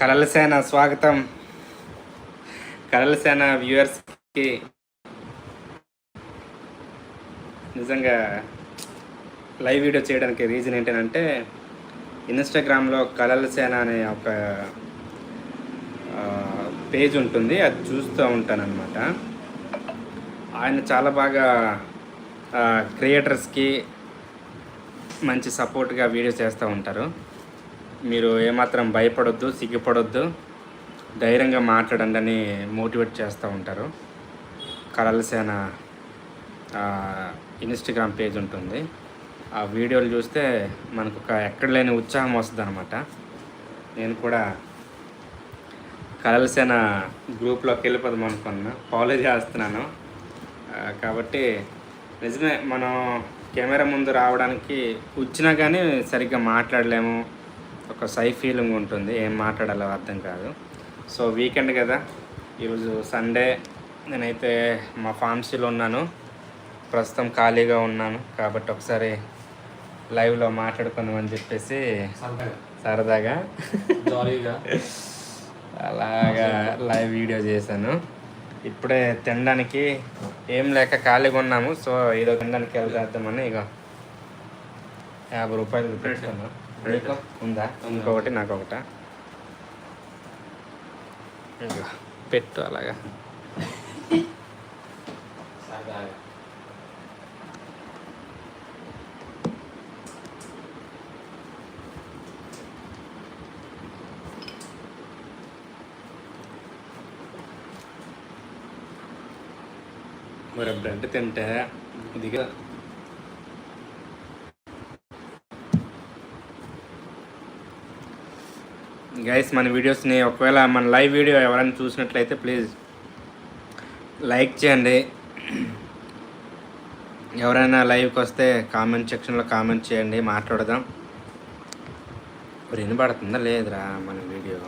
కలలసేన స్వాగతం. కలలసేన వ్యూవర్స్కి నిజంగా లైవ్ వీడియో చేయడానికి రీజన్ ఏంటంటే ఇన్స్టాగ్రామ్లో కలలసేన అనే ఒక పేజ్ ఉంటుంది. అది చూస్తూ ఉంటానన్నమాట. ఆయన చాలా బాగా క్రియేటర్స్కి మంచి సపోర్ట్గా వీడియో చేస్తూ ఉంటారు. మీరు ఏమాత్రం భయపడొద్దు సిగ్గుపడొద్దు ధైర్యంగా మాట్లాడండి అని మోటివేట్ చేస్తూ ఉంటారు. కలలసేన ఇన్స్టాగ్రామ్ పేజ్ ఉంటుంది. ఆ వీడియోలు చూస్తే మనకు ఒక ఎక్కడ లేని ఉత్సాహం వస్తుంది అనమాట నేను కూడా కలలసేన గ్రూప్లోకి వెళ్ళిపోదాం అనుకున్నా. ఫాలో చేస్తున్నాను. కాబట్టి నిజమే మనం కెమెరా ముందు రావడానికి వచ్చినా కానీ సరిగ్గా మాట్లాడలేము. ఒక సై ఫీలింగ్ ఉంటుంది. ఏం మాట్లాడాలో అర్థం కాదు. సో వీకెండ్ కదా. ఈరోజు సండే నేనైతే మా ఫార్మసీలో ఉన్నాను. ప్రస్తుతం ఖాళీగా ఉన్నాను. కాబట్టి ఒకసారి లైవ్లో మాట్లాడుకుందామని చెప్పేసి సరదాగా. అలాగా లైవ్ వీడియో చేశాను. ఇప్పుడే తినడానికి ఏం లేక ఖాళీగా ఉన్నాము. సో ఏదో తినడానికి వెళ్దామని ఇక యాభై రూపాయలు పెట్టుకున్నాను నీకు ఉందా? ఇంకొకటి నాకు ఒకట. పెట్టు అలాగా. మరి బ్రెడ్ తింటే ఇదిగా గైస్ మన వీడియోస్ని ఒకవేళ మన లైవ్ వీడియో ఎవరైనా చూసినట్లయితే ప్లీజ్ లైక్ చేయండి. ఎవరైనా లైవ్కి వస్తే కామెంట్ సెక్షన్లో కామెంట్ చేయండి మాట్లాడదాం. వినబడుతుందా లేదురా మన వీడియో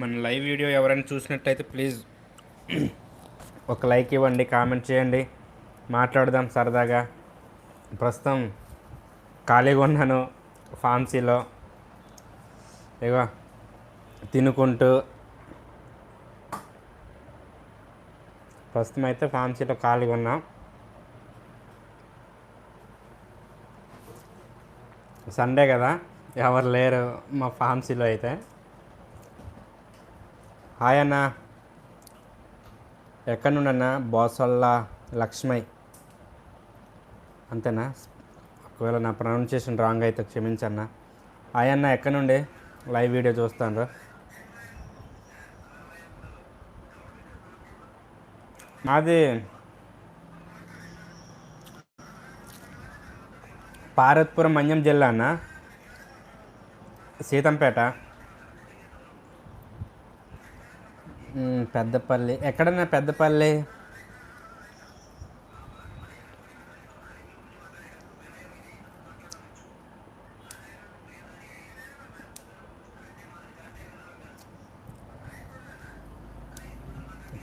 మన లైవ్ వీడియో ఎవరైనా చూసినట్లయితే ప్లీజ్ ఒక లైక్ ఇవ్వండి కామెంట్ చేయండి. మాట్లాడదాం సరదాగా. ప్రస్తుతం ఖాళీగా ఉన్నాను ఫార్మసీలో ఇగో తినుకుంటూ. ప్రస్తుతం అయితే ఫార్మసీలో ఖాళీగా ఉన్నాం. సండే కదా ఎవరు లేరు మా ఫార్మసీలో అయితే. హాయ్ అన్న. ఎక్కడ నుండి అన్న? బాసల్ల లక్ష్మయ్. అంతేనా? ఒకవేళ నా ప్రొనౌన్సియేషన్ రాంగ్ అయితే క్షమించన్న. హాయ్ అన్న ఎక్కడి నుండి? లైవ్ వీడియో చూస్తాను మాది పారత్పురం మన్యం జిల్లా అన్న. సీతంపేట. పెద్దపల్లి. ఎక్కడన్నా పెద్దపల్లి?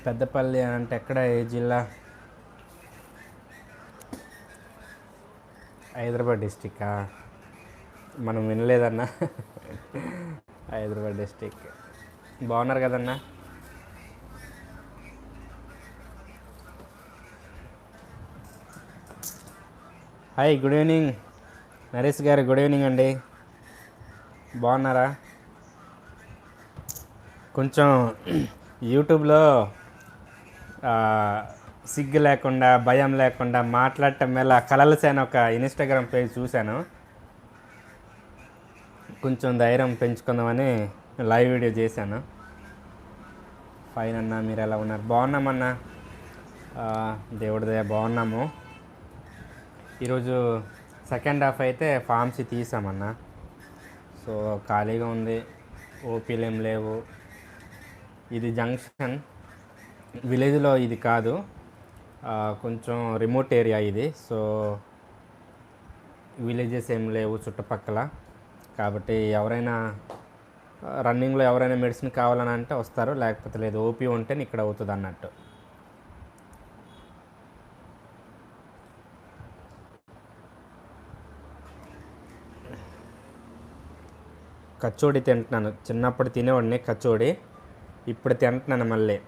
పెద్దపల్లి అంటే ఎక్కడ ఏ జిల్లా? హైదరాబాద్ డిస్టికా మనం వినలేదన్నా. హైదరాబాద్ డిస్టిక్. బాగున్నారు కదన్నా? హాయ్ గుడ్ ఈవినింగ్ నరేష్ గారు గుడ్ ఈవినింగ్ అండి. బాగున్నారా? కొంచెం యూట్యూబ్లో సిగ్గు లేకుండా భయం లేకుండా మాట్లాడటం ఎలా కలలసేన ఒక ఇన్స్టాగ్రామ్ పేజ్ చూశాను. కొంచెం ధైర్యం పెంచుకుందామని లైవ్ వీడియో చేశాను. ఫైన్ అన్న మీరు ఎలా ఉన్నారు? బాగున్నామన్నా? దేవుడి దయ బాగున్నాము. ఈరోజు సెకండ్ హాఫ్ అయితే ఫార్మసీ తీసామన్నా. సో ఖాళీగా ఉంది. ఓపీలు ఏం లేవు. ఇది జంక్షన్ విలేజ్లో ఇది కాదు. కొంచెం రిమోట్ ఏరియా ఇది. సో విలేజెస్ ఏం లేవు చుట్టుపక్కల. కాబట్టి ఎవరైనా రన్నింగ్లో ఎవరైనా మెడిసిన్ కావాలని అంటే వస్తారు. లేకపోతే లేదు ఓపీ ఉంటేనే ఇక్కడ అవుతుంది అన్నట్టు. కచ్చోడి తింటున్నాను. చిన్నప్పుడు తినేవాడిని కచ్చోడి. ఇప్పుడు తింటున్నాను మళ్ళీ.